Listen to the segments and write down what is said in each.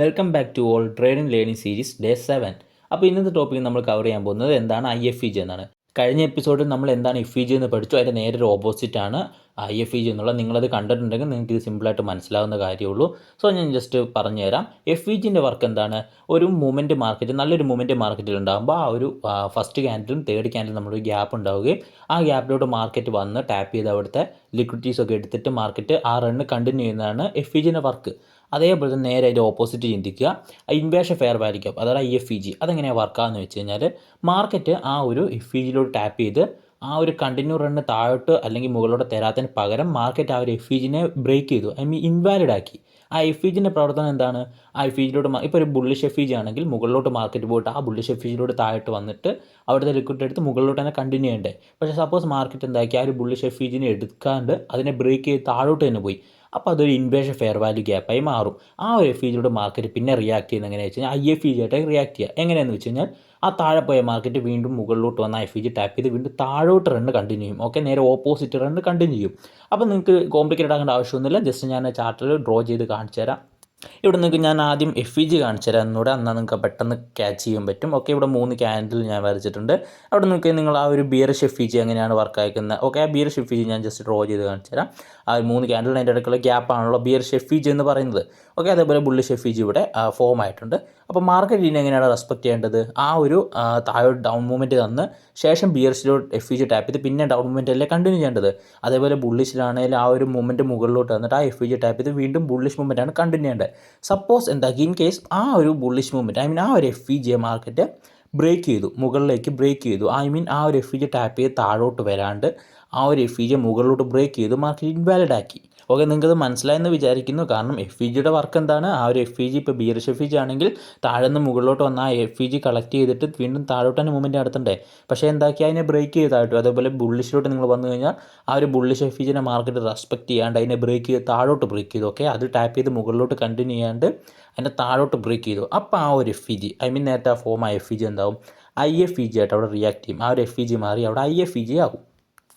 Welcome back to all trading learning series day seven അപ്പോൾ ഇന്നത്തെ topic നമ്മൾ cover ചെയ്യാൻ പോകുന്നത് എന്താണ് ഐ എഫ് ഇ ജി എന്നാണ്. കഴിഞ്ഞ എപ്പിസോഡിൽ നമ്മൾ എന്താണ് ഇഫ് ഇ ജി എന്ന് പഠിച്ചു. അതിന്റെ നേരെ ഒരു ഓപ്പോസിറ്റ് ആണ് ഐ എഫ് ഇ ജി എന്നുള്ളത്. നിങ്ങളത് കണ്ടിട്ടുണ്ടെങ്കിൽ നിങ്ങൾക്ക് ഇത് സിമ്പിളായിട്ട് മനസ്സിലാവുന്ന കാര്യമുള്ളൂ. സോ ഞാൻ ജസ്റ്റ് പറഞ്ഞുതരാം. എഫ് ഇ ജിന്റെ വർക്ക് എന്താണ്? ഒരു മൂവ്മെന്റ് മാർക്കറ്റ് നല്ലൊരു മൂവ്മെന്റ് മാർക്കറ്റിൽ ഉണ്ടാകുമ്പോൾ ആ ഒരു ഫസ്റ്റ് ക്യാൻഡിലും തേർഡ് ക്യാൻഡിലും നമ്മളൊരു ഗ്യാപ്പ് ഉണ്ടാവുകയും ആ ഗ്യാപ്പിലോട്ട് മാർക്കറ്റ് വന്ന് ടാപ്പ് ചെയ്ത് അവിടുത്തെ ലിക്വിഡിറ്റീസ് ഒക്കെ എടുത്തിട്ട് മാർക്കറ്റ് ആ റണ്ണ് കണ്ടിന്യൂ ചെയ്യുന്നതാണ് എഫ് ഇ ജിന്റെ വർക്ക് അതേപോലെ തന്നെ നേരെ അതിന്റെ ഓപ്പോസിറ്റ് ചിന്തിക്കുക. ഇൻവേഷൻ ഫെയർ വാല്യൂ ക്യാപ് അതായത് ഐ എഫ് ഇ ജി അതെങ്ങനെയാണ് വർക്കാന്ന് വെച്ച് കഴിഞ്ഞാൽ മാർക്കറ്റ് ആ ഒരു എഫ് ഇ ജിയിലോട്ട് ടാപ്പ് ചെയ്ത് ആ ഒരു കണ്ടിന്യൂ റണ്ണ് താഴോട്ട് അല്ലെങ്കിൽ മുകളിലോട്ട് തരാത്തതിന് പകരം മാർക്കറ്റ് ആ ഒരു എഫ് ഇ ജിനെ ബ്രേക്ക് ചെയ്തു. ഐ മീൻ ഇൻവാലിഡ് ആക്കി. ആ ജിന്റെ പ്രവർത്തനം എന്താണ്? ആ എഫ് ഇ ജിയിലോട്ട് ഇപ്പോൾ ഒരു ബുള്ളിഷ് എഫ് ഇ ജി ആണെങ്കിൽ മുകളിലോട്ട് മാർക്കറ്റ് പോയിട്ട് ആ ബുള്ളിഷ് എഫ് ഇ ജിയിലോട്ട് താഴോട്ട് വന്നിട്ട് അവിടുത്തെ ലിക്വിഡ് എടുത്ത് മുകളിലോട്ട് തന്നെ കണ്ടിന്യൂ ചെയ്യണ്ടേ. പക്ഷേ സപ്പോസ് മാർക്കറ്റ് എന്താക്കി? ആ ഒരു ബുള്ളിഷ് എഫ് ഇ ജിനെ എടുക്കാണ്ട് അതിനെ ബ്രേക്ക് ചെയ്ത് താഴോട്ട് തന്നെ പോയി. അപ്പോൾ അതൊരു ഇൻവേഷൻ ഫെയർ വാല്യൂ ഗ്യാപ്പായി മാറും. ആ ഒരു എഫ് ഇ മാർക്കറ്റ് പിന്നെ റിയാക്ട് ചെയ്യുന്ന എങ്ങനെയാ വെച്ച് കഴിഞ്ഞാൽ ഐ എഫ് ഇ റിയാക്ട് ചെയ്യുക. എങ്ങനെയാണെന്ന് വെച്ച് കഴിഞ്ഞാൽ ആ താഴെ പോയ മാർക്കറ്റ് വീണ്ടും മുകളിലോട്ട് വന്ന എഫ് ഇ ജി ടാപ്പ് ചെയ്ത് വീണ്ടും താഴോട്ട് റണ്ണ് കണ്ടിന്യൂ ചെയ്യും. ഓക്കെ നേരെ ഓപ്പോസിറ്റ് റണ്ണ് കണ്ടിന്യൂ ചെയ്യും. അപ്പോൾ നിങ്ങൾക്ക് കോംപ്ലിക്കേറ്റ് ആകേണ്ട ആവശ്യമൊന്നുമില്ല. ജസ്റ്റ് ഞാൻ ചാർട്ടിൽ ഡ്രോ ചെയ്ത് കാണിച്ചു തരാം ഇവിടെ നിങ്ങൾക്ക് ഞാൻ ആദ്യം എഫ് ഇ ജി കാണിച്ചു തരാം. എന്നൂടെ എന്നാൽ നിങ്ങൾക്ക് പെട്ടെന്ന് ക്യാച്ച് ചെയ്യാൻ പറ്റും. ഓക്കെ ഇവിടെ മൂന്ന് ക്യാൻഡിൽ ഞാൻ വരച്ചിട്ടുണ്ട്. അവിടെ നിങ്ങൾക്ക് നിങ്ങൾ ആ ഒരു ബിയർ ഷെഫ് ഇ ജി എങ്ങനെയാണ് വർക്ക് അയക്കുന്നത് ഓക്കെ ആ ബിയർ ഷെഫ് ഇ ജി ഞാൻ ജസ്റ്റ് ഡ്രോ ചെയ്ത് കാണിച്ചു തരാം. ആ മൂന്ന് ക്യാൻഡിൽ അതിന്റെ ഇടയ്ക്കുള്ള ഗ്യാപ്പാണല്ലോ ബിയർ ഷെഫ് ഇ ജി എന്ന് പറയുന്നത്. ഓക്കെ അതേപോലെ ബുള്ളി ഷെഫ് ഇ ജി ഇവിടെ ഫോം ആയിട്ടുണ്ട്. അപ്പോൾ മാർക്കറ്റ് ഇതിനെ എങ്ങനെയാണ് റെസ്പെക്ട് ചെയ്യേണ്ടത്? ആ ഒരു താഴോട്ട് ഡൗൺ മൂവ്മെന്റ് തന്ന് ശേഷം ബിയർസിലോട്ട് എഫ് ഇ ജി ടാപ്പ് ചെയ്ത് പിന്നെ ഡൗൺ മൂവ്മെന്റ് അല്ലേ കണ്ടിന്യൂ ചെയ്യേണ്ടത്? അതേപോലെ ബുള്ളിഷിലാണെങ്കിൽ ആ ഒരു മൂവ്മെന്റ് മുകളിലോട്ട് വന്നിട്ട് ആ എഫ് ഇ ജി ടാപ്പ് ചെയ്ത് വീണ്ടും ബുള്ളിഷ് മൂവ്മെന്റാണ് കണ്ടിന്യൂ ചെയ്യേണ്ടത്. സപ്പോസ് എന്താക്കി ഇൻ കേസ് ആ ഒരു ബുള്ളിഷ് മൂവ്മെന്റ് ഐ മീൻ ആ ഒരു F E G market break ചെയ്തു മുകളിലേക്ക് ബ്രേക്ക് ചെയ്തു. ഐ മീൻ ആ ഒരു എഫ് ഇ ജെ ടാപ്പ് ചെയ്ത് താഴോട്ട് വരാണ്ട് ആ ഒരു എഫ് ഇ ജെ മുകളിലോട്ട് ബ്രേക്ക് ചെയ്തു മാർക്കറ്റ് ഇൻവാലിഡ് ആക്കി. ഓക്കെ നിങ്ങൾക്കത് മനസ്സിലായെന്ന് വിചാരിക്കുന്നു. കാരണം എഫ് ഇ ജിയുടെ വർക്ക് എന്താണ്? ആ ഒരു എഫ് ഇ ജി ഇപ്പോൾ ബിയറിഷ് എഫ് ഇ ജി ആണെങ്കിൽ താഴെ നിന്ന് മുകളിലോട്ട് വന്ന ആ എഫ് ഇ ജി കളക്ട് ചെയ്തിട്ട് വീണ്ടും താഴോട്ട് തന്നെ മൂവ്മെന്റ് നടത്തണ്ടേ? പക്ഷേ എന്താക്കി? അതിനെ ബ്രേക്ക് ചെയ്തായിട്ടു അതേപോലെ ബുള്ളിഷിലോട്ട് നിങ്ങൾ വന്നു കഴിഞ്ഞാൽ ആ ഒരു ബുള്ളിഷ് എഫ് ഇ ജിനെ മാർക്കറ്റ് റെസ്പെക്ട് ചെയ്യാണ്ട് അതിനെ ബ്രേക്ക് ചെയ്ത് താഴോട്ട് ബ്രേക്ക് ചെയ്തു. ഓക്കെ അത് ടാപ്പ് ചെയ്ത് മുകളിലോട്ട് കണ്ടിന്യൂ ചെയ്യാണ്ട് അതിന്റെ താഴോട്ട് ബ്രേക്ക് ചെയ്തു. അപ്പോൾ ആ ഒരു F E G I mean നേരത്തെ ആ ഫോം ആ എഫ് ഇ ജി എന്താവും? ഐ എഫ് ഇ ജി ആയിട്ട് അവിടെ റിയാക്ട് ചെയ്യും. ആ ഒരു എഫ് ഇ ജി മാറി അവിടെ ഐ എഫ് ഇ ജി ആകും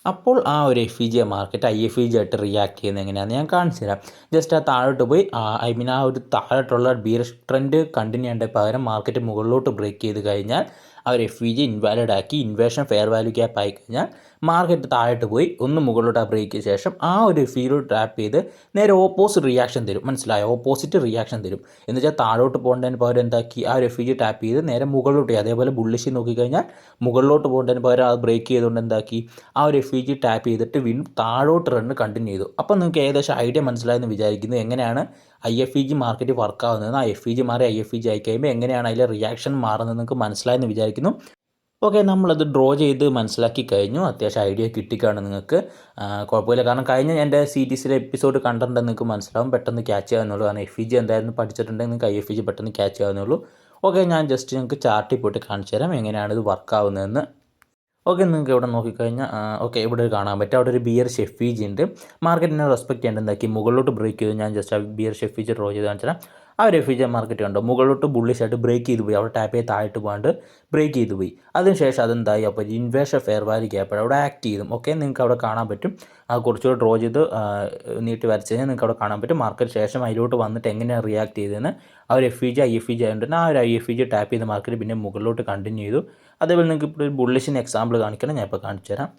അപ്പോൾ ആ ഒരു F E G market I F E G ആയിട്ട് റിയാക്ട് ചെയ്യുന്നത് എങ്ങനെയാണെന്ന് ഞാൻ കാണിച്ചു തരാം. ജസ്റ്റ് ആ താഴോട്ട് പോയി ഐ മീൻ ആ ഒരു താഴോട്ടുള്ള ബീർ ട്രെൻഡ് കണ്ടിന്യൂ ചെയ്യേണ്ട പകരം മാർക്കറ്റ് മുകളിലോട്ട് ബ്രേക്ക് ചെയ്ത് കഴിഞ്ഞാൽ ആ ജി ഇൻവാലിഡ് ആക്കി ഇൻവേഷൻ ഫെയർ വാല്യൂ ഗ്യാപ്പ് ആയി കഴിഞ്ഞാൽ മാർക്കറ്റ് താഴോട്ട് പോയി. ഒന്ന് മുകളിലോട്ട് ആ ബ്രേക്ക് ശേഷം ആ ഒരു ഫീൽഡ് ട്രാപ്പ് ചെയ്ത് നേരെ ഓപ്പോസിറ്റ് റിയാക്ഷൻ തരും. മനസ്സിലായോ? ഓപ്പോസിറ്റ് റിയാക്ഷൻ തരും. എന്ന് വെച്ചാൽ താഴോട്ട് പോകേണ്ടതിന് പകരം എന്താക്കി? ആ ഒരു എഫ് ഇ ജി ടാപ്പ് ചെയ്ത് നേരെ മുകളിലോട്ട് അതേപോലെ ബുള്ളിഷി നോക്കിക്കഴിഞ്ഞാൽ മുകളിലോട്ട് പോകേണ്ടതിന് പകരം അത് ബ്രേക്ക് ചെയ്തുകൊണ്ട് എന്താക്കി? ആ ഒരു എഫ് ഇ ജി ടാപ്പ് ചെയ്തിട്ട് വീണ്ടും താഴോട്ട് റണ്ണ് കണ്ടിന്യൂ ചെയ്തു. അപ്പോൾ നിങ്ങൾക്ക് ഏകദേശം ഐഡിയ മനസ്സിലായെന്ന് വിചാരിക്കുന്നു. എങ്ങനെയാണ്? I F E G market work I F E G മാറി ഐ എഫ് ഇ ജി ആയി കഴിയുമ്പോൾ എങ്ങനെയാണ് അതിലെ റിയാക്ഷൻ മാറുന്നത് നിങ്ങൾക്ക് മനസ്സിലായെന്ന് വിചാരിക്കുന്നു. ഓക്കെ നമ്മളത് ഡ്രോ ചെയ്ത് മനസ്സിലാക്കി കഴിഞ്ഞു. അത്യാവശ്യം ഐഡിയ കിട്ടിക്കാണ് നിങ്ങൾക്ക്. കുഴപ്പമില്ല. കാരണം കഴിഞ്ഞ എന്റെ സി ടി സിയിലെ എപ്പിസോഡ് കണ്ടിട്ടുണ്ടെങ്കിൽ നിങ്ങൾക്ക് മനസ്സിലാവും. പെട്ടെന്ന് ക്യാച്ച് ചെയ്യാവുന്നുള്ളൂ കാരണം എഫ് ഇ ജി എന്തായിരുന്നു പഠിച്ചിട്ടുണ്ടെങ്കിൽ നിങ്ങൾക്ക് ഐ എഫ് ഇ ജി പെട്ടെന്ന് ക്യാച്ച് ചെയ്യാവുന്നുള്ളൂ ഓക്കെ ഞാൻ ജസ്റ്റ് നിങ്ങൾക്ക് ചാർട്ടിൽ പോയിട്ട് കാണിച്ചു തരാം എങ്ങനെയാണ് ഇത് വർക്ക് ആവുന്നതെന്ന്. ഓക്കെ നിങ്ങൾക്ക് ഇവിടെ നോക്കിക്കഴിഞ്ഞാൽ ഓക്കെ ഇവിടെ കാണാൻ പറ്റും. അവിടെ ഒരു ബിയർ ഷെഫീജ് ഉണ്ട് മാർക്കറ്റിനെ റെസ്പെക്ട് ചെയ്യേണ്ട എന്താക്കി മുകളിലോട്ട് ബ്രേക്ക് ചെയ്ത്. ഞാൻ ജസ്റ്റ് ആ ബിയർ ഷെഫീജ് ഡ്രോ ചെയ്ത് കാണിച്ചാൽ ആ ഒരു എഫ് മാർക്കറ്റ് കണ്ടോ. മുകളിലോട്ട് ബുള്ളിഷായിട്ട് ബ്രേക്ക് ചെയ്ത് പോയി. അവിടെ ടാപ്പ് ചെയ്ത് താഴോട്ട് പോകാണ്ട് ബ്രേക്ക് ചെയ്ത് പോയി. അതിനുശേഷം അതെന്തായി? അപ്പോൾ ഇൻവേഷൻ ഫെയർ വാല്യൂ ഗ്യാപ്പ് അവിടെ ആക്ട് ചെയ്തു. ഓക്കെ നിങ്ങൾക്ക് അവിടെ കാണാൻ പറ്റും. ആ കുറച്ചുകൂടെ ഡ്രോ ചെയ്ത് നീട്ടി വരച്ച് കഴിഞ്ഞാൽ നിങ്ങൾക്ക് അവിടെ കാണാൻ പറ്റും. മാർക്കറ്റ് ശേഷം അതിലോട്ട് വന്നിട്ട് എങ്ങനെയാണ് റിയാക്ട് ചെയ്തതെന്ന് ആ ഒരു F E G I F E G ആയതുകൊണ്ട് ആ ഒരു I F E G tap ചെയ്ത് മാർക്കറ്റ് പിന്നെ മുകളിലോട്ട് കണ്ടിന്യൂ ചെയ്തു. അതേപോലെ നിങ്ങൾക്ക് ഇപ്പോൾ ഒരു ബുള്ളിഷിന് എക്സാമ്പിൾ കാണിക്കണം ഞാൻ ഇപ്പോൾ കാണിച്ചു തരാം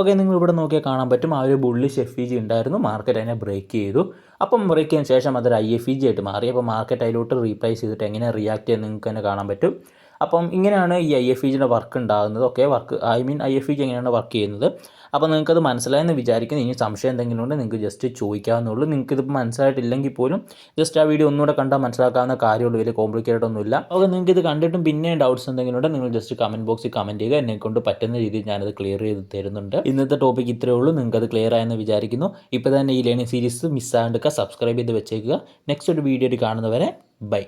ഓക്കെ നിങ്ങൾ ഇവിടെ നോക്കിയാൽ കാണാൻ പറ്റും ആ ഒരു ബുള്ളിഷ് എഫ് ഇ ജി ഉണ്ടായിരുന്നു മാർക്കറ്റ് അതിനെ ബ്രേക്ക് ചെയ്തു. അപ്പം ബ്രേക്ക് ചെയ്തതിന് ശേഷം അതൊരു ഐ എഫ് ഇ ജി ആയിട്ട് മാറി. അപ്പോൾ മാർക്കറ്റ് അതിലോട്ട് റീപ്ലേസ് ചെയ്തിട്ട് എങ്ങനെ റിയാക്ട് ചെയ്യാൻ നിങ്ങൾക്ക് തന്നെ കാണാൻ പറ്റും. അപ്പം ഇങ്ങനെയാണ് ഈ ഐ എഫ് ഇ ജിയുടെ വർക്ക് ഉണ്ടാകുന്നത്. Okay work I mean I F E G എങ്ങനെയാണ് വർക്ക് ചെയ്യുന്നത്? അപ്പോൾ നിങ്ങൾക്കത് മനസ്സിലായെന്ന് വിചാരിക്കുന്നു. ഇനി സംശയം എന്തെങ്കിലും ഉണ്ടെങ്കിൽ നിങ്ങൾക്ക് ജസ്റ്റ് ചോദിക്കാവുന്നുള്ളൂ നിങ്ങൾക്ക് ഇത് മനസ്സിലായിട്ടില്ലെങ്കിൽ പോലും ജസ്റ്റ് ആ വീഡിയോ ഒന്നുകൂടെ കണ്ടാൽ മനസ്സിലാക്കാവുന്ന കാര്യമുള്ളൂ. വലിയ കോംപ്ലിക്കേറ്റഡ് ഒന്നുമില്ല. അപ്പോൾ നിങ്ങൾക്ക് ഇത് കണ്ടിട്ടും പിന്നെ ഡൗട്ട്സ് എന്തെങ്കിലും ഉണ്ടെങ്കിൽ നിങ്ങൾ ജസ്റ്റ് കമന്റ് ബോക്സിൽ കമന്റ് ചെയ്യുക. എന്നെ കൊണ്ട് പറ്റുന്ന രീതിയിൽ ഞാനത് ക്ലിയർ ചെയ്ത് തരുന്നുണ്ട്. ഇന്നത്തെ ടോപ്പിക് ഇത്രയേ ഉള്ളൂ. നിങ്ങൾക്ക് അത് ക്ലിയർ ആയെന്ന് വിചാരിക്കുന്നു. ഇപ്പോൾ തന്നെ ഈ ലേണിംഗ് സീരീസ് മിസ്സാകാണ്ടിരിക്കുക സബ്സ്ക്രൈബ് ചെയ്ത് വെച്ചേക്കുക. നെക്സ്റ്റ് ഒരു വീഡിയോയിൽ കാണുന്നവരെ ബൈ